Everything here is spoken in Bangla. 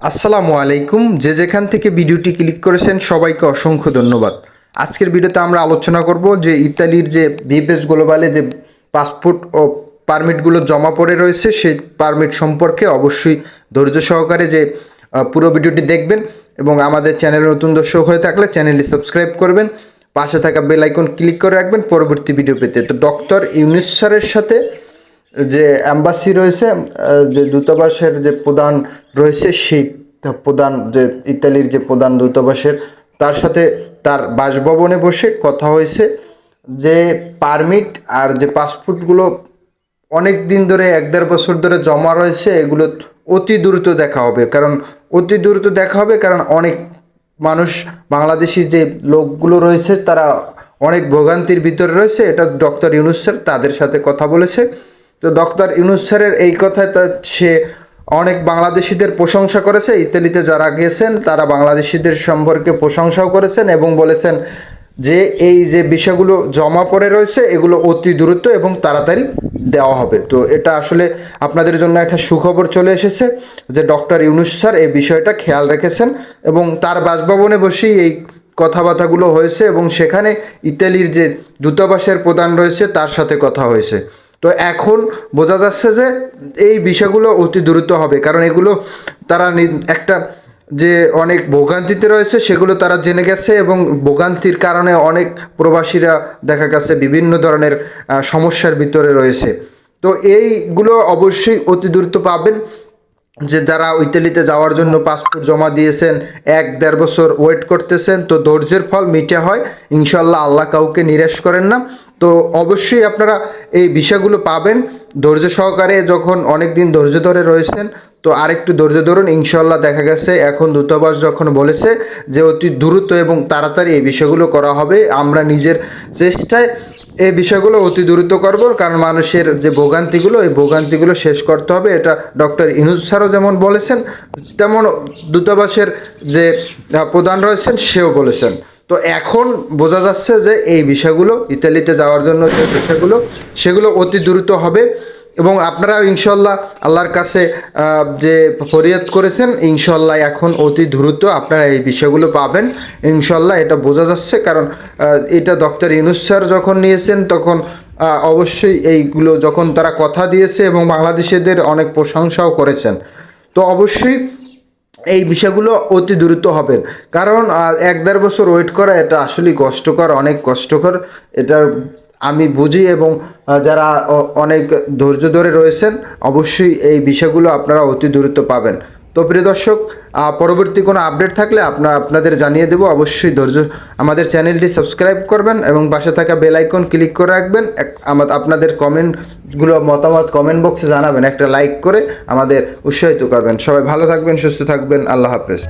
আসসালামু আলাইকুম। যে যেখান থেকে ভিডিওটি ক্লিক করেছেন সবাইকে অসংখ্য ধন্যবাদ। আজকের ভিডিওতে আমরা আলোচনা করব যে ইতালির যে বিপেস গ্লোবালে যে পাসপোর্ট ও পারমিটগুলো জমা পড়ে রয়েছে, সেই পারমিট সম্পর্কে অবশ্যই ধৈর্য সহকারে যে পুরো ভিডিওটি দেখবেন এবং আমাদের চ্যানেলে নতুন দর্শক হয়ে থাকলে চ্যানেলটি সাবস্ক্রাইব করবেন। পাশে থাকা বেল আইকন ক্লিক করে রাখবেন পরবর্তী ভিডিও পেতে। তো ডক্টর ইউনিস সাথে যে অ্যাম্বাসি রয়েছে যে দূতাবাসের যে প্রধান রয়েছে সেই প্রধান যে ইতালির যে প্রধান দূতাবাসের, তার সাথে তার বাসভবনে বসে কথা হয়েছে যে পারমিট আর যে পাসপোর্টগুলো অনেক দিন ধরে, এক দেড় বছর ধরে জমা রয়েছে, এগুলো অতি দ্রুত দেখা হবে। কারণ অতি দ্রুত দেখা হবে, কারণ অনেক মানুষ, বাংলাদেশি যে লোকগুলো রয়েছে, তারা অনেক ভোগান্তির ভিতরে রয়েছে। এটা ডক্টর ইউনুস স্যার তাদের সাথে কথা বলেছে। তো ডক্টর ইউনুস স্যারের এই কথায় তা সে অনেক বাংলাদেশিদের প্রশংসা করেছে। ইতালিতে যারা গেছেন, তারা বাংলাদেশিদের সম্পর্কে প্রশংসাও করেছেন এবং বলেছেন যে এই যে বিষয়গুলো জমা পড়ে রয়েছে, এগুলো অতি দ্রুত এবং তাড়াতাড়ি দেওয়া হবে। তো এটা আসলে আপনাদের জন্য একটা সুখবর চলে এসেছে যে ডক্টর ইউনুস স্যার এই বিষয়টা খেয়াল রেখেছেন এবং তার বাসভবনে বসেই এই কথাবার্তাগুলো হয়েছে এবং সেখানে ইতালির যে দূতাবাসের প্রধান রয়েছে, তার সাথে কথা হয়েছে। তো এখন বোঝা যাচ্ছে যে এই বিষয়গুলো অতি দ্রুত হবে, কারণ এগুলো তারা একটা যে অনেক ভোগান্তিতে রয়েছে সেগুলো তারা জেনে গেছে এবং ভোগান্তির কারণে অনেক প্রবাসীরা দেখা গেছে বিভিন্ন ধরনের সমস্যার ভিতরে রয়েছে। তো এইগুলো অবশ্যই অতি দ্রুত পাবেন যে যারা ইতালিতে যাওয়ার জন্য পাসপোর্ট জমা দিয়েছেন, এক দেড় বছর ওয়েট করতেছেন, তো ধৈর্যের ফল মিটে হয়। ইনশাল্লাহ আল্লাহ কাউকে নিরাশ করেন না। তো অবশ্যই আপনারা এই বিষয়গুলো পাবেন। ধৈর্য সহকারে যখন অনেক দিন ধৈর্য ধরে রয়েছেন, তো আরেকটু ধৈর্য ধরুন ইনশাল্লাহ দেখা গেছে, এখন দূতাবাস যখন বলেছে যে অতি দ্রুত এবং তাড়াতাড়ি এই বিষয়গুলো করা হবে, আমরা নিজের চেষ্টায় এই বিষয়গুলো অতি দ্রুত করব, কারণ মানুষের যে ভোগান্তিগুলো, এই ভোগান্তিগুলো শেষ করতে হবে, এটা ডক্টর ইনুজ স্যারও যেমন বলেছেন, তেমন দূতাবাসের যে প্রধান রয়েছেন, সেও বলেছেন। তো এখন বোঝা যাচ্ছে যে এই বিষয়গুলো ইতালিতে যাওয়ার জন্য যে বিষয়গুলো সেগুলো অতি দ্রুত হবে এবং আপনারা ইনশাল্লাহ আল্লাহর কাছে যে ফরিয়াদ করেছেন, ইনশাল্লাহ এখন অতি দ্রুত আপনারা এই বিষয়গুলো পাবেন। ইনশাল্লাহ এটা বোঝা যাচ্ছে কারণ এটা ডক্টর ইউনুস স্যার যখন নিয়েছেন তখন অবশ্যই এইগুলো যখন তারা কথা দিয়েছে এবং বাংলাদেশিদের অনেক প্রশংসাও করেছেন। তো অবশ্যই এই বিষয়গুলো অতি দ্রুত হবেন কারণ এক দেড় বছর ওয়েট করা এটা আসলে কষ্টকর, অনেক কষ্টকর। এটার আমি বুঝি এবং যারা অনেক ধৈর্য ধরে রয়েছেন, অবশ্যই এই বিষয়গুলো আপনারা অতি দ্রুত পাবেন। তো প্রিয় দর্শক পরবর্তী কোনো আপডেট থাকলে আপনার আপনাদের জানিয়ে দেব। অবশ্যই ধৈর্য, আমাদের চ্যানেলটি সাবস্ক্রাইব করবেন এবং পাশে থাকা বেল আইকন ক্লিক করে রাখবেন। আপনাদের কমেন্টগুলো মতামত কমেন্ট বক্সে জানাবেন। একটা লাইক করে আমাদের উৎসাহিত করবেন। সবাই ভালো থাকবেন, সুস্থ থাকবেন। আল্লাহ হাফেজ।